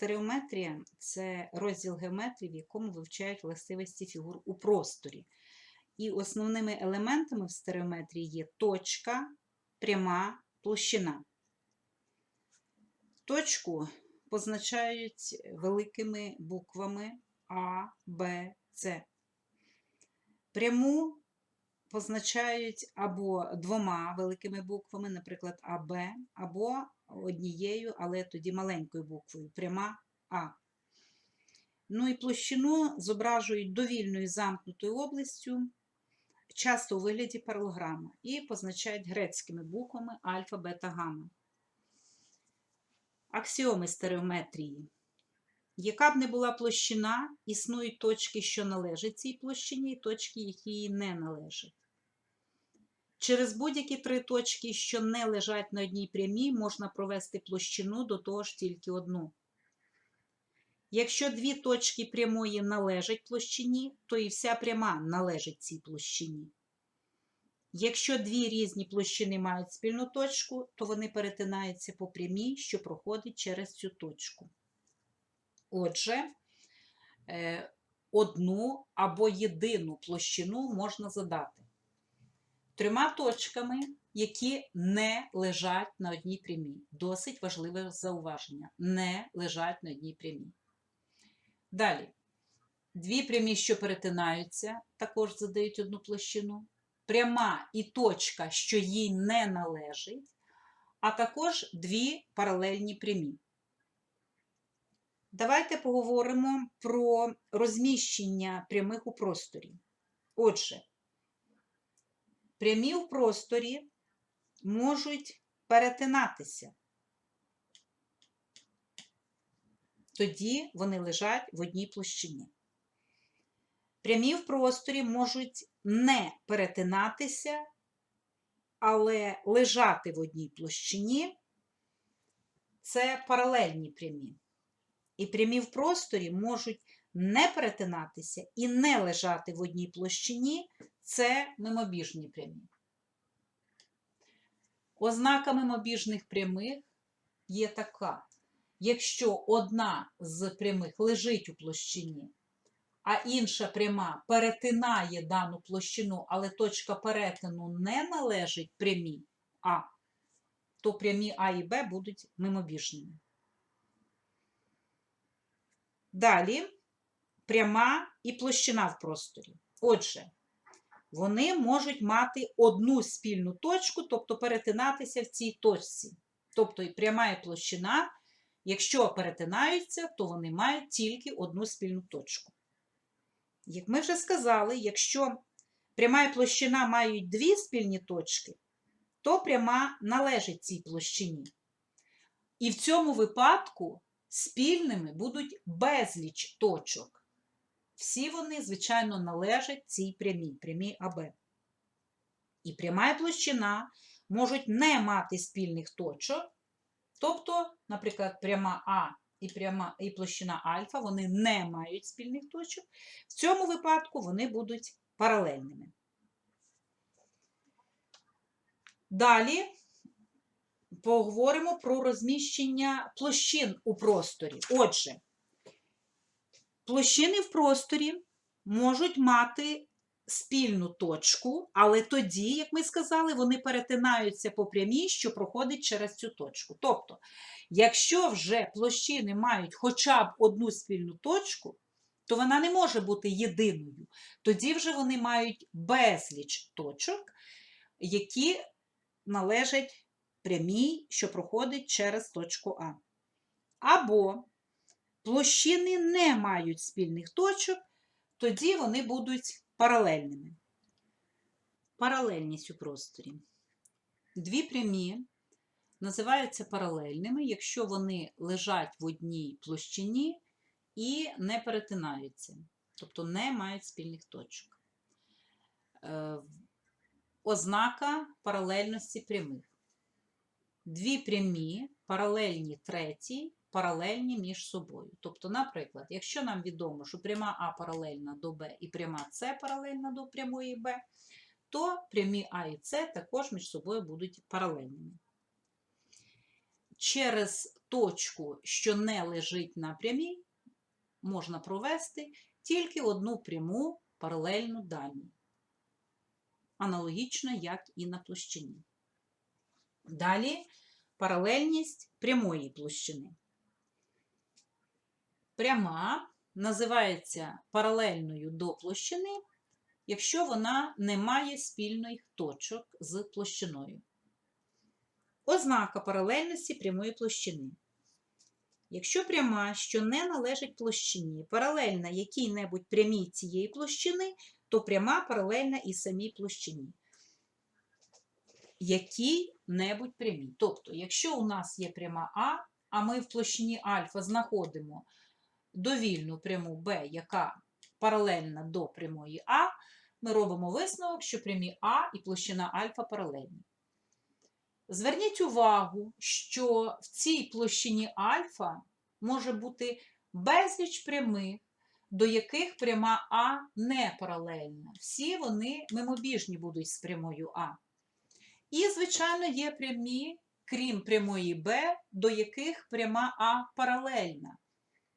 Стереометрія це розділ геометрії, в якому вивчають властивості фігур у просторі. І основними елементами в стереометрії є точка, пряма, площина. Точку позначають великими буквами А, Б, С. Пряму позначають або двома великими буквами, наприклад, АБ, або однією, але тоді маленькою буквою, пряма А. Ну і площину зображують довільною замкнутою областю, часто у вигляді паралограма, і позначають грецькими буквами альфа, бета, гамма. Аксіоми стереометрії. Яка б не була площина, існують точки, що належать цій площині, і точки, які їй не належать. Через будь-які три точки, що не лежать на одній прямій, можна провести площину до того ж тільки одну. Якщо дві точки прямої належать площині, то і вся пряма належить цій площині. Якщо дві різні площини мають спільну точку, то вони перетинаються по прямій, що проходить через цю точку. Отже, е, одну або єдину площину можна задати трьома точками, які не лежать на одній прямій. Досить важливе зауваження. Не лежать на одній прямій. Далі. Дві прямі, що перетинаються, також задають одну площину. Пряма і точка, що їй не належить, а також дві паралельні прямі. Давайте поговоримо про розміщення прямих у просторі. Отже, прямі в просторі можуть перетинатися. Тоді вони лежать в одній площині. Прямі в просторі можуть не перетинатися, але лежати в одній площині це паралельні прямі. І прямі в просторі можуть не перетинатися і не лежати в одній площині це мимобіжні прямі. Ознака мимобіжних прямих є така. Якщо одна з прямих лежить у площині, а інша пряма перетинає дану площину, але точка перетину не належить прямій А, то прямі А і Б будуть мимобіжними. Далі пряма і площина в просторі. Отже, вони можуть мати одну спільну точку, тобто перетинатися в цій точці. Тобто пряма і площина, якщо перетинаються, то вони мають тільки одну спільну точку. Як ми вже сказали, якщо пряма і площина мають дві спільні точки, то пряма належить цій площині. І в цьому випадку спільними будуть безліч точок. Всі вони, звичайно, належать цій прямій, прямій АБ. І пряма і площина можуть не мати спільних точок. Тобто, наприклад, пряма А і, пряма, і площина альфа вони не мають спільних точок. В цьому випадку вони будуть паралельними. Далі поговоримо про розміщення площин у просторі. Отже, площини в просторі можуть мати спільну точку, але тоді, як ми сказали, вони перетинаються по прямій, що проходить через цю точку. Тобто, якщо вже площини мають хоча б одну спільну точку, то вона не може бути єдиною. Тоді вже вони мають безліч точок, які належать прямій, що проходить через точку А. Або площини не мають спільних точок, тоді вони будуть паралельними. Паралельність у просторі. Дві прямі називаються паралельними, якщо вони лежать в одній площині і не перетинаються, тобто не мають спільних точок. Е, Ознака паралельності прямих. Дві прямі, паралельні третій, паралельні між собою. Тобто, наприклад, якщо нам відомо, що пряма А паралельна до Б і пряма С паралельна до прямої Б, то прямі А і С також між собою будуть паралельними. Через точку, що не лежить на прямій, можна провести тільки одну пряму паралельну дальній. Аналогічно, як і на площині. Далі паралельність прямої площини. Пряма називається паралельною до площини, якщо вона не має спільних точок з площиною. Ознака паралельності прямої площини. Якщо пряма, що не належить площині, паралельна якій-небудь прямій цієї площини, то пряма паралельна і самій площині. Якій-небудь прямій. Тобто, якщо у нас є пряма А, а ми в площині альфа знаходимо довільну пряму Б, яка паралельна до прямої А, ми робимо висновок, що прямі А і площина альфа паралельні. Зверніть увагу, що в цій площині альфа може бути безліч прямих, до яких пряма А не паралельна. Всі вони мимобіжні будуть з прямою А. І, звичайно, є прямі, крім прямої Б, до яких пряма А паралельна.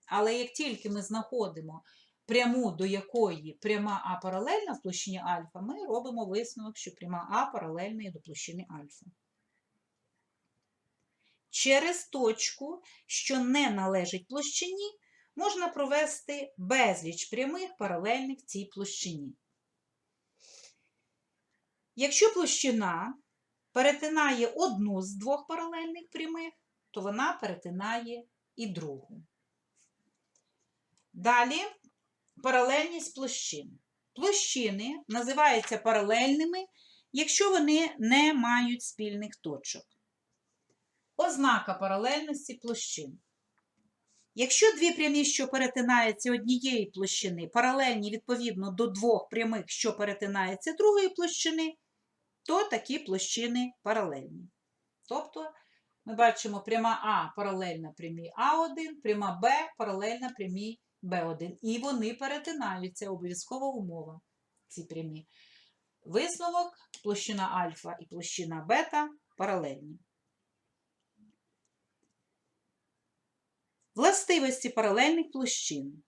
Але як тільки ми знаходимо пряму, до якої пряма А паралельна в площині альфа, ми робимо висновок, що пряма А паралельна до площини альфа. Через точку, що не належить площині, можна провести безліч прямих паралельних цій площині. Якщо площина перетинає одну з двох паралельних прямих, то вона перетинає і другу. Далі паралельність площин. Площини називаються паралельними, якщо вони не мають спільних точок. Ознака паралельності площин. Якщо дві прямі, що перетинаються однієї площини, паралельні відповідно до двох прямих, що перетинаються другої площини, то такі площини паралельні. Тобто, ми бачимо пряма А паралельна прямій А1, пряма Б паралельна прямій Б1. І вони перетинаються, обов'язкова умова, ці прямі. Висновок, площина альфа і площина бета паралельні. Властивості паралельних площин.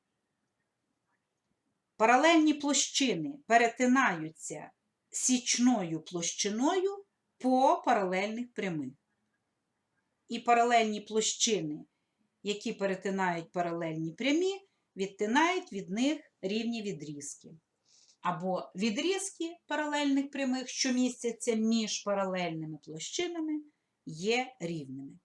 Паралельні площини перетинаються січною площиною по паралельних прямих. І паралельні площини, які перетинають паралельні прямі, відтинають від них рівні відрізки. Або відрізки паралельних прямих, що містяться між паралельними площинами, є рівними.